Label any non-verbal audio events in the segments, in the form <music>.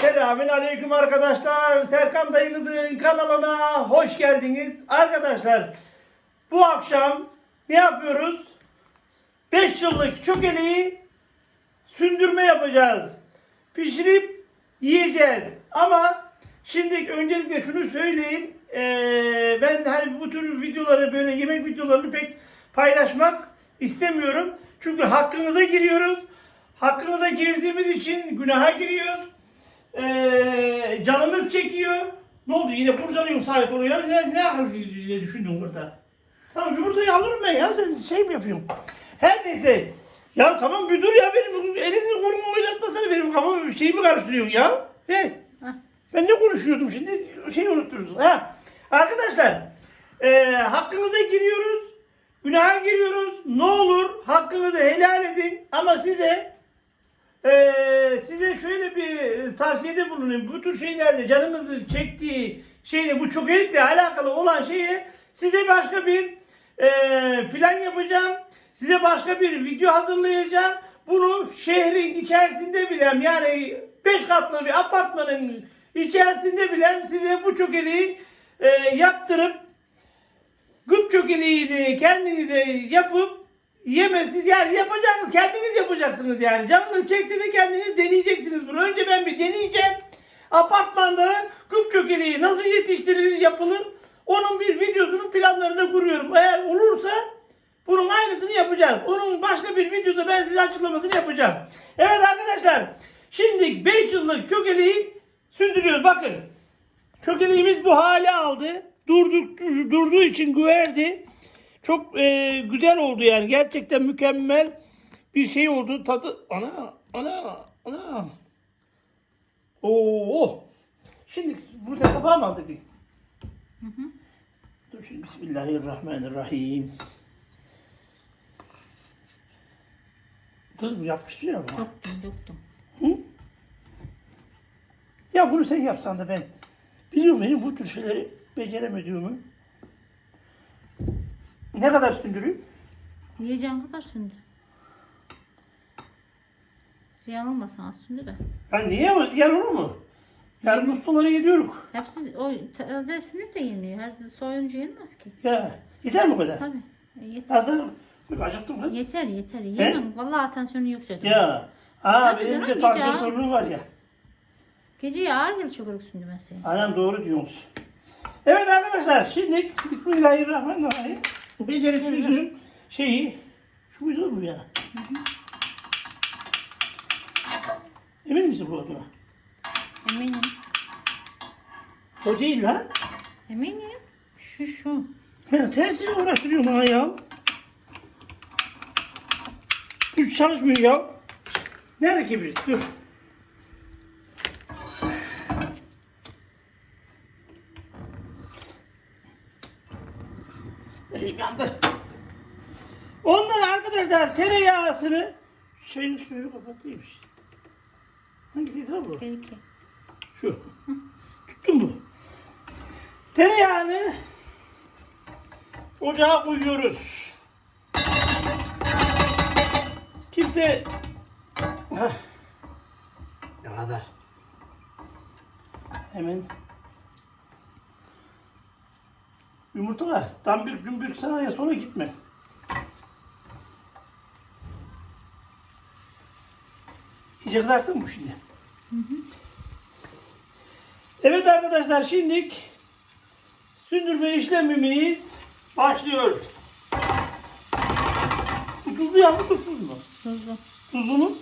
Selamün aleyküm arkadaşlar. Serkan dayınızın kanalına hoş geldiniz. Arkadaşlar bu akşam ne yapıyoruz? 5 yıllık çökeliği sündürme yapacağız. Pişirip yiyeceğiz. Ama şimdi öncelikle şunu söyleyeyim. Ee, ben hani bu tür videoları böyle yemek videolarını pek paylaşmak istemiyorum. Çünkü hakkınıza giriyoruz. Hakkınıza girdiğimiz için günaha giriyoruz. Ee, canımız çekiyor. Ne oldu yine kurcalıyorum sağa sola ya. Ne, ne akıl diye düşündüm burada. Tamam yumurtayı alırım ben ya. Sen şey mi yapıyorsun? Her neyse. Ya tamam bir dur ya benim elini kolumu oynatmasana benim kafamı bir şeyimi karıştırıyorsun ya. He. Ben ne konuşuyordum şimdi? Şeyi unuttururuz. Ha. Arkadaşlar e, hakkınıza giriyoruz. Günaha giriyoruz. Ne olur hakkınızı helal edin. Ama size e, size şöyle bir tavsiyede bulunayım. Bu tür şeylerde canınızı çektiği şeyle bu çok elikle alakalı olan şeye size başka bir e, plan yapacağım. Size başka bir video hazırlayacağım. Bunu şehrin içerisinde bilen yani 5 katlı bir apartmanın içerisinde bilen size bu çökeliği e, yaptırıp gıp çökeliğini kendiniz de yapıp yemesi yani yapacaksınız kendiniz yapacaksınız yani. Canınız çekse de kendiniz deneyeceksiniz bunu. Önce ben bir deneyeceğim. Apartmanda gıp çökeliği nasıl yetiştirilir yapılır? Onun bir videosunun planlarını kuruyorum. Eğer olursa bunun aynısını yapacağız onun başka bir videoda ben size açıklamasını yapacağım. Evet arkadaşlar şimdi 5 yıllık çökeliği sündürüyoruz bakın Çökeliğimiz bu hale aldı. Durduk, durduğu için güverdi. Çok e, güzel oldu yani. Gerçekten mükemmel bir şey oldu. Tadı ana ana ana. Oo. Şimdi bunu sen kapağı mı aldık? Dur şimdi Bismillahirrahmanirrahim. Kız bu yapıştırıyor ama. Döktüm döktüm. Hı? Ya bunu sen yapsan da ben biliyorum benim bu tür şeyleri beceremediğimi. Ne kadar sündürüyor? Yiyeceğin kadar sündü. Ziyan olmasın az sündü de. Ya niye o yer olur mu? Yarın ustaları yediyoruz. Hepsi o taze sündü de yeniliyor. Her soyunca yenmez ki. Ya yeter mi bu kadar? Tabii. E, yeter. Az daha Bak, acıktım lan. Yeter yeter. Yemem. Vallahi tansiyonu yükseldi. Ya. Aa Tabii benim canım, de gece tansiyon ha. sorunu var ya. Gece ağır gelir çok sündü mesela. Anam doğru diyorsunuz. Evet arkadaşlar şimdi Bismillahirrahmanirrahim. Beceriksizliğin şeyi şu güzel bu ya. Emin misin bu olduğuna? Eminim. O değil lan. Eminim. Şu şu. Ya tersine uğraştırıyor bana ya. Bu çalışmıyor ya. Nerede kibrit? Dur. Ondan arkadaşlar tereyağısını şeyin suyu kapatayım. Hangisi sıra bu? Belki. Şu. Tuttun mu? Tereyağını ocağa koyuyoruz. Kimse Hah. ne kadar? Hemen yumurtalar tam bir gün bir sanayiye sonra gitme. Kızarsın bu şimdi. Evet arkadaşlar şimdi sündürme işlemimiz başlıyor. Bu tuzlu ya bu tuzsuz mu? Tuzlu. Tuzlu mu?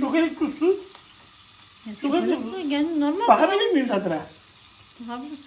Çok elik tuzsuz. Ya, Çok çikolata acı. kendi normal. Bakabilir miyim tadına? Bakabilirsin.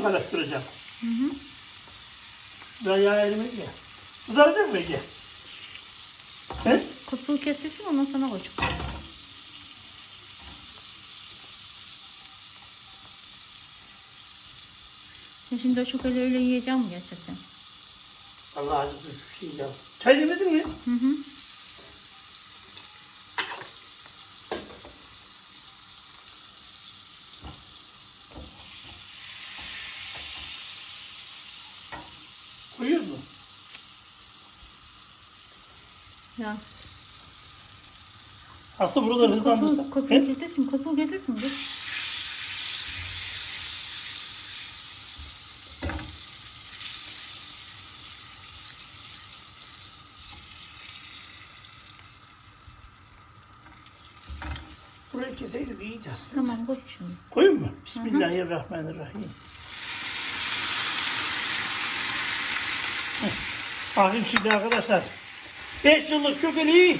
Mı karıştıracağım? Hı hı. Ben yağ erimedi ya. Kızaracak mı Ege? He? Kutuğu kesilsin ondan sonra koyacağım. Sen şimdi o öyle yiyeceğim mi gerçekten? Allah acısı şu şey ya. Çay demedin mi? Hı hı. Koyuyor mu? Ya. Aslında buraları hızlandırsa. Köpüğü, He? köpüğü kesilsin, köpüğü kesilsin. Dur. Burayı keseydik iyice aslında. Tamam koy şimdi. Koyayım mı? Bismillahirrahmanirrahim. Heh. Bakın şimdi arkadaşlar. 5 yıllık çökeliği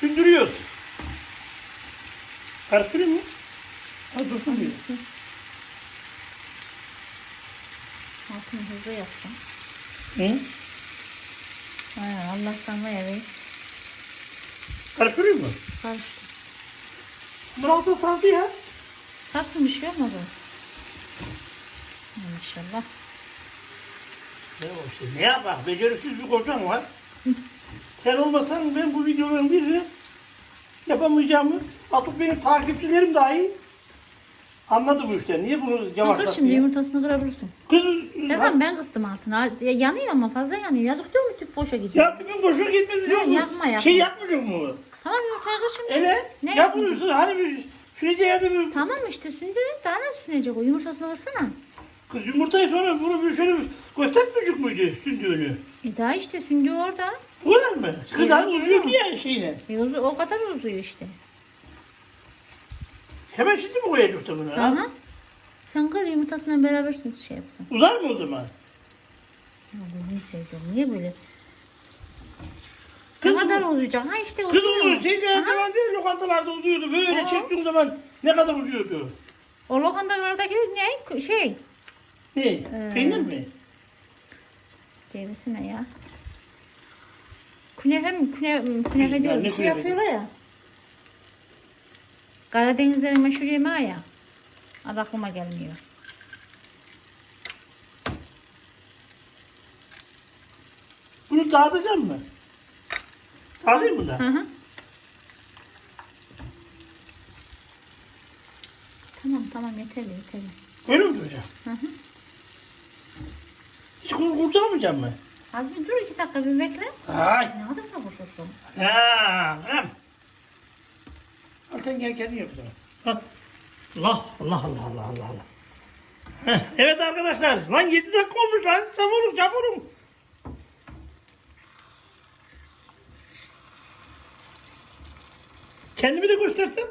sündürüyoruz. Karıştırayım mı? Ha dursun diyor. Altını hızlı yaptım. Hı? Ha, Allah'tan var be. Karıştırayım mı? Karıştı. Bunun altına saldı ya. Sarsın bir şey olmadı. Maşallah. Ne o işte ne yapar? Beceriksiz bir kocam var. Sen olmasan ben bu videoların birini yapamayacağımı artık benim takipçilerim dahi anladı bu işten. Niye bunu Kır yavaşlattın şimdi ya? yumurtasını kırabilirsin. Kız, Serkan ben kıstım altını. Ha, ya- Yanıyor ama fazla yanıyor. Yazık değil mi tüp boşa gidiyor. ya tüpün boşuna gitmesin. Ha, yok mu? yakma, yakma. Şey yapmayacak mı? Tamam yumurtayı kır şimdi. Ele Ne yapmıyorsun. Hani bir şuraya yerde bir Tamam işte sündürün. Daha ne sünecek o? Yumurtasını kırsana. Kız yumurtayı sonra bunu bir şöyle göstermeyecek muydu sündüğünü? E daha işte sündü orada. Kadar mı? Kadar Evet, uzuyordu ya şeyine. E, o, o kadar uzuyor işte. Hemen şimdi mi koyacaktı bunu? ha? Aha. Sen kır yumurtasıyla beraber süt şey yapsın. Uzar mı o zaman? Ya bu ne şey diyorum, Niye böyle? Kız ne kadar uzayacak? Ha işte Kız uzuyor. olur. Şeyde her Aha. zaman değil lokantalarda uzuyordu. Böyle Aa. çektiğim zaman ne kadar uzuyordu? O lokantalardaki ne? Şey. Ne? Peynir mi? Cevizi ne ya? Künefe mi? Küne, künefe değil. ne Bir şey künefe? yapıyorlar ya. Karadenizlerin meşhur yemeği ya. Adı aklıma gelmiyor. Bunu dağıtacağım mı? Dağıtayım mı da? Hı hı. Tamam tamam yeterli yeterli. Öyle mi duracağım? Hı hı. Hiç kur kurcalamayacağım mı? Az bir dur iki dakika bir bekle. Ay. Ne kadar sabırsızsın. Ha, anam. Al sen gel kendin yap. Allah, Allah, Allah, Allah, Allah, Allah. Heh, evet arkadaşlar, lan 7 dakika olmuş lan. Çabuk, çabuk. Kendimi de göstersem.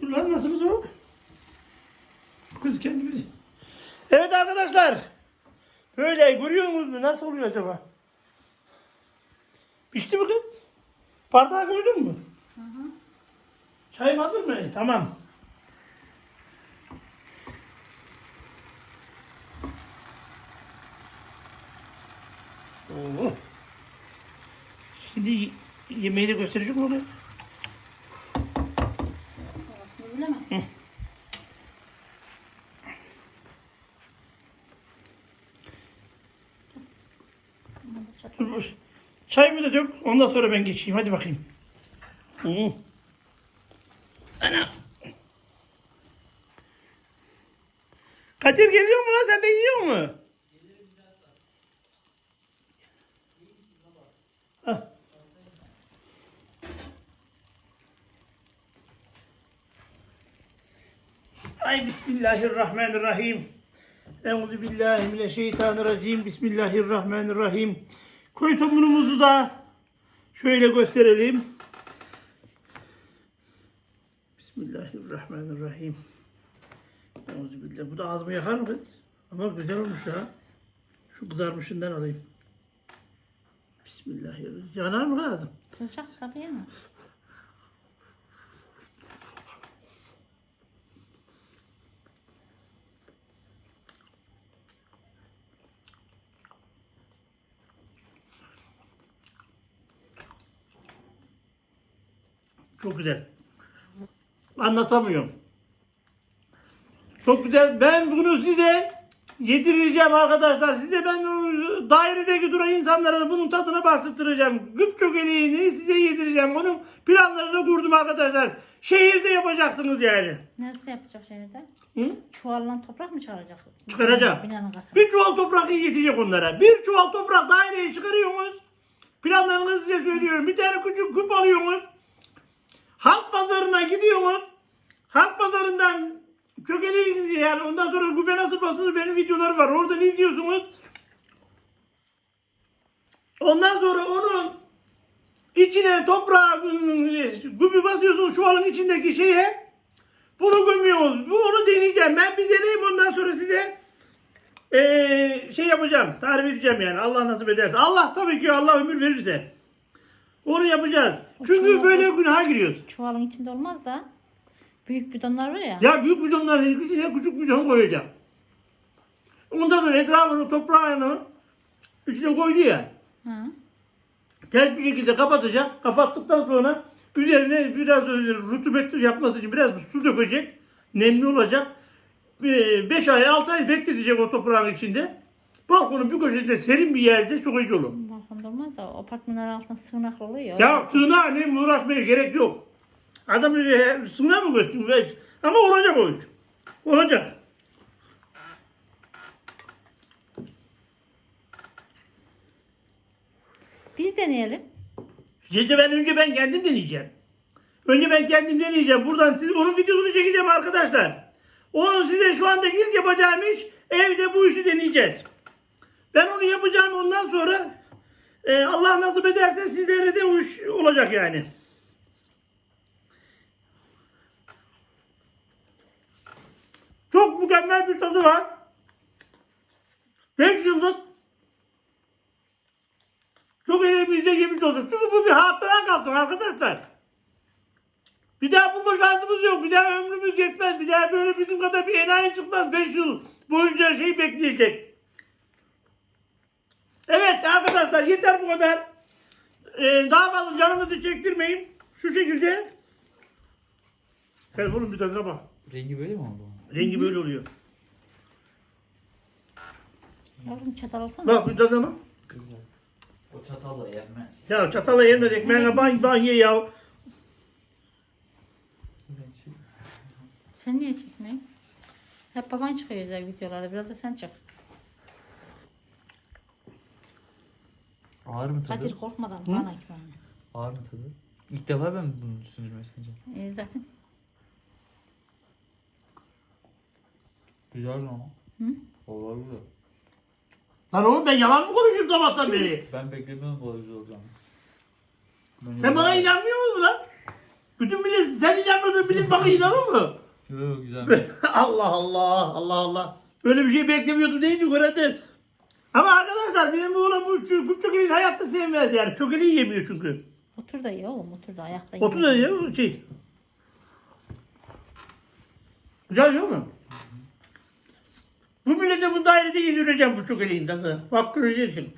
Dur lan nasıl bu? Kız kendimi de. Evet arkadaşlar. Böyle görüyor musunuz? Nasıl oluyor acaba? Pişti mi kız? Bardağa koydun mu? Çay hazır mı? Tamam. Oo. Şimdi yemeği de gösterecek mi? Orasını bilemem. Dur, dur. Çayımı da dök. Ondan sonra ben geçeyim. Hadi bakayım. Hı. Ana. Kadir geliyor mu lan? Sen de yiyor mu? Ay Bismillahirrahmanirrahim. Euzu billahi mineşşeytanirracim. Bismillahirrahmanirrahim. Koy somunumuzu da şöyle gösterelim. Bismillahirrahmanirrahim. Euzu billahi. Bu da ağzımı yakar mı? Ama güzel olmuş ha. Şu kızarmışından alayım. Bismillahirrahmanirrahim. Yanar mı ağzım? Sıcak tabii ama. Çok güzel. Anlatamıyorum. Çok güzel. Ben bunu size yedireceğim arkadaşlar. Size ben dairedeki duran insanlara bunun tadına baktıracağım. Güp çökeliğini size yedireceğim. Onun planlarını kurdum arkadaşlar. Şehirde yapacaksınız yani. Neresi yapacak şehirde? Hı? Çuvallan toprak mı çıkaracak? Çıkaracak. Binanın katına. Bir çuval toprak yetecek onlara. Bir çuval toprak daireye çıkarıyorsunuz. Planlarını size söylüyorum. Bir tane küçük küp alıyorsunuz. Halk pazarına gidiyorsunuz. Halk pazarından kökeli yani ondan sonra gübre nasıl basılır benim videoları var. Oradan izliyorsunuz. Ondan sonra onun içine toprağa gübre basıyorsunuz çuvalın içindeki şeye. Bunu gömüyorsunuz. Bu onu deneyeceğim. Ben bir deneyeyim ondan sonra size ee, şey yapacağım. Tarif edeceğim yani. Allah nasip ederse. Allah tabii ki Allah ömür verirse. Onu yapacağız. Çünkü böyle günaha giriyoruz. Çuvalın içinde olmaz da. Büyük bidonlar var ya. Ya büyük bidonların içine küçük bidon koyacağım. Ondan sonra etrafını toprağını içine koydu ya. Ha. Ters bir şekilde kapatacak. Kapattıktan sonra üzerine biraz rutubetli yapması için biraz su dökecek. Nemli olacak. 5 ay 6 ay bekletecek o toprağın içinde. Balkonun bir köşesinde serin bir yerde çok iyi olur. Balkonda olmaz da o apartmanların altında sığınaklı oluyor. Ya sığınağa ne uğraşmaya gerek yok. Adam e, sığınağa mı görsün? Ama olacak o iş. Olacak. Biz deneyelim. Gece ben önce ben kendim deneyeceğim. Önce ben kendim deneyeceğim. Buradan siz onun videosunu çekeceğim arkadaşlar. Onu size şu anda ilk yapacağım iş evde bu işi deneyeceğiz. Ben onu yapacağım ondan sonra e, Allah nasip ederse sizlere de iş olacak yani. Çok mükemmel bir tadı var. 5 yıllık çok elimizde yemiş olduk. Çünkü bu bir hatıra kalsın arkadaşlar. Bir daha bulma şansımız yok. Bir daha ömrümüz yetmez. Bir daha böyle bizim kadar bir enayi çıkmaz. 5 yıl boyunca şey bekleyecek. Evet arkadaşlar yeter bu kadar. Ee, daha fazla canınızı çektirmeyin. Şu şekilde. Telefonun bir tadına bak. Rengi böyle mi oldu? Rengi böyle oluyor. Yavrum çatal alsana. Bak bir tadına bak. Güzel. O çatalla yenmez. Ya çatala yenmez ekmeğine ban, ban ye ya. Sen niye çekmiyorsun? Hep baban çıkıyor güzel videolarda. Biraz da sen çık. Ağır mı tadı? Kadir korkmadan bana güven. Ağır mı tadı? İlk defa ben bunu düşünürüm sence. Ee, zaten Güzel ama. Hı? Vallahi güzel. Lan oğlum ben yalan mı konuşuyorum sabahtan beri? Ben beklemiyordum bu kadar güzel olacağını. Ben Sen bana inanmıyor musun lan? Bütün millet sen inanmadın millet bana inanır mı? Yok güzel. <laughs> Allah Allah Allah Allah. Böyle bir şey beklemiyordum deyince göre Ama arkadaşlar benim oğlan bu küp çökeliğini hayatta sevmez yani. Çökeliği yemiyor çünkü. otur da ye oğlum otur da ayakta ye. Otur da ya şey. Güzel değil mi? Bu millete bu dairede yedireceğim bu çökeliğin tadı. Bak göreceksin.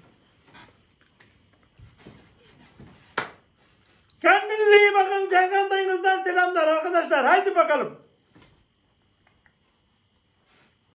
Kendinize iyi bakın. Serkan dayınızdan selamlar arkadaşlar. Haydi bakalım.